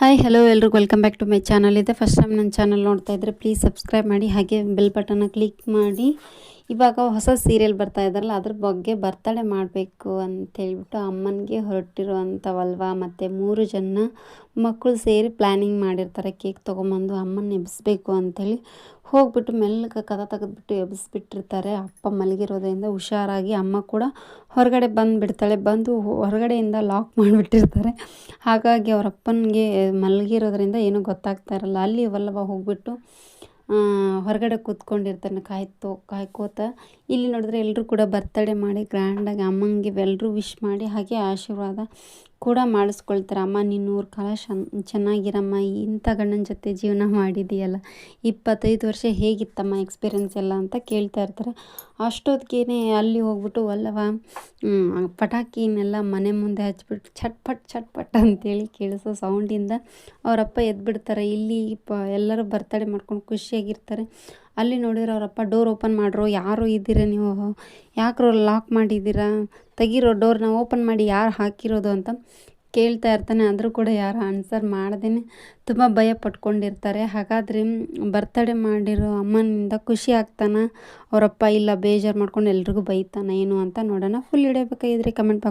Hi hello ಎಲ್ರಿಗೂ. Welcome back to my channel ಇದೆ first time ನನ್ನ ಚಾನಲ್ ನೋಡ್ತಾ ಇದ್ದರೆ ಪ್ಲೀಸ್ ಸಬ್ಸ್ಕ್ರೈಬ್ ಮಾಡಿ. ಹಾಗೆ ಬೆಲ್ ಬಟನ್ನ ಕ್ಲಿಕ್ ಮಾಡಿ. ಇವಾಗ ಹೊಸ ಸೀರಿಯಲ್ ಬರ್ತಾ ಇದ್ದಾರಲ್ಲ, ಅದ್ರ ಬಗ್ಗೆ ಬರ್ತಡೆ ಮಾಡಬೇಕು ಅಂತ ಹೇಳ್ಬಿಟ್ಟು ಅಮ್ಮನಿಗೆ ಹೊರಟಿರುವಂಥವಲ್ವ ಮತ್ತು ಮೂರು ಜನ ಮಕ್ಕಳು ಸೇರಿ ಪ್ಲ್ಯಾನಿಂಗ್ ಮಾಡಿರ್ತಾರೆ ಕೇಕ್ ತೊಗೊಂಬಂದು ಅಮ್ಮನ ಎಬ್ಬಿಸ್ಬೇಕು ಅಂಥೇಳಿ ಹೋಗ್ಬಿಟ್ಟು ಮೆಲ್ಲಗೆ ಕದ ತೆಗೆದ್ಬಿಟ್ಟು ಎಬ್ಬಿಸ್ಬಿಟ್ಟಿರ್ತಾರೆ ಅಪ್ಪ ಮಲಗಿರೋದ್ರಿಂದ ಹುಷಾರಾಗಿ ಅಮ್ಮ ಕೂಡ ಹೊರಗಡೆ ಬಂದುಬಿಡ್ತಾಳೆ, ಬಂದು ಹೊರಗಡೆಯಿಂದ ಲಾಕ್ ಮಾಡಿಬಿಟ್ಟಿರ್ತಾರೆ. ಹಾಗಾಗಿ ಅವರಪ್ಪನಿಗೆ ಮಲಗಿರೋದ್ರಿಂದ ಏನೂ ಗೊತ್ತಾಗ್ತಾ ಇರಲ್ಲ. ಅಲ್ಲಿ ವಲ್ಲಭ ಹೋಗ್ಬಿಟ್ಟು ಹೊರಗಡೆ ಕೂತ್ಕೊಂಡಿರ್ತಾನೆ ಕಾಯ್ತೋ ಕಾಯ್ಕೋತ ಇಲ್ಲಿ ನೋಡಿದ್ರೆ ಎಲ್ಲರೂ ಕೂಡ ಬರ್ತಡೇ ಮಾಡಿ ಗ್ರ್ಯಾಂಡಾಗಿ ಅಮ್ಮಂಗೆ ಎಲ್ಲರೂ ವಿಶ್ ಮಾಡಿ, ಹಾಗೆ ಆಶೀರ್ವಾದ ಕೂಡ ಮಾಡಿಸ್ಕೊಳ್ತಾರೆ. ಅಮ್ಮ, ನೀನು ನೂರು ಕಾಲ ಚೆನ್ನಾಗಿರಮ್ಮ, ಇಂಥ ಗಂಡನ ಜೊತೆ ಜೀವನ ಮಾಡಿದೆಯಲ್ಲ. ಇಪ್ಪತ್ತೈದು ವರ್ಷ ಹೇಗಿತ್ತಮ್ಮ ಎಕ್ಸ್ಪೀರಿಯನ್ಸ್ ಎಲ್ಲ ಅಂತ ಕೇಳ್ತಾ ಇರ್ತಾರೆ. ಅಷ್ಟೊತ್ತಿಗೆ ಅಲ್ಲಿ ಹೋಗ್ಬಿಟ್ಟು ಅಲ್ಲವ ಪಟಾಕಿನೆಲ್ಲ ಮನೆ ಮುಂದೆ ಹಚ್ಬಿಟ್ಟು ಚಟ್ಪಟ್ ಚಟ್ಪಟ್ ಅಂತೇಳಿ ಕೇಳಿಸೋ ಸೌಂಡಿಂದ ಅವರಪ್ಪ ಎದ್ಬಿಡ್ತಾರೆ. ಇಲ್ಲಿ ಎಲ್ಲರೂ ಬರ್ತಡೇ ಮಾಡ್ಕೊಂಡು ಖುಷಿಯಾಗಿರ್ತಾರೆ ಅಲ್ಲಿ ನೋಡಿದ್ರೆ ಅವರಪ್ಪ ಡೋರ್ ಓಪನ್ ಮಾಡ್ರೋ, ಯಾರು ಇದ್ದೀರ ನೀವು? ಯಾಕ್ರೋ ಲಾಕ್ ಮಾಡಿದ್ದೀರಾ? ತೆಗೀರೋ ಡೋರ್ನ ಓಪನ್ ಮಾಡಿ ಯಾರು ಹಾಕಿರೋದು? ಅಂತ ಕೇಳ್ತಾ ಇರ್ತಾನೆ. ಆದರೂ ಕೂಡ ಯಾರು ಆನ್ಸರ್ ಮಾಡ್ದೇ ತುಂಬ ಭಯ ಪಟ್ಕೊಂಡಿರ್ತಾರೆ. ಹಾಗಾದರೆ ಬರ್ತಡೇ ಮಾಡಿರೋ ಅಮ್ಮನಿಂದ ಖುಷಿ ಆಗ್ತಾನೆ? ಅವರಪ್ಪ, ಇಲ್ಲ, ಬೇಜಾರು ಮಾಡ್ಕೊಂಡು ಎಲ್ರಿಗೂ ಬೈತಾನೆ. ಏನು ಅಂತ ನೋಡೋಣ. Full ಹಿಡಿಯಬೇಕಾಗಿದ್ರೆ comment box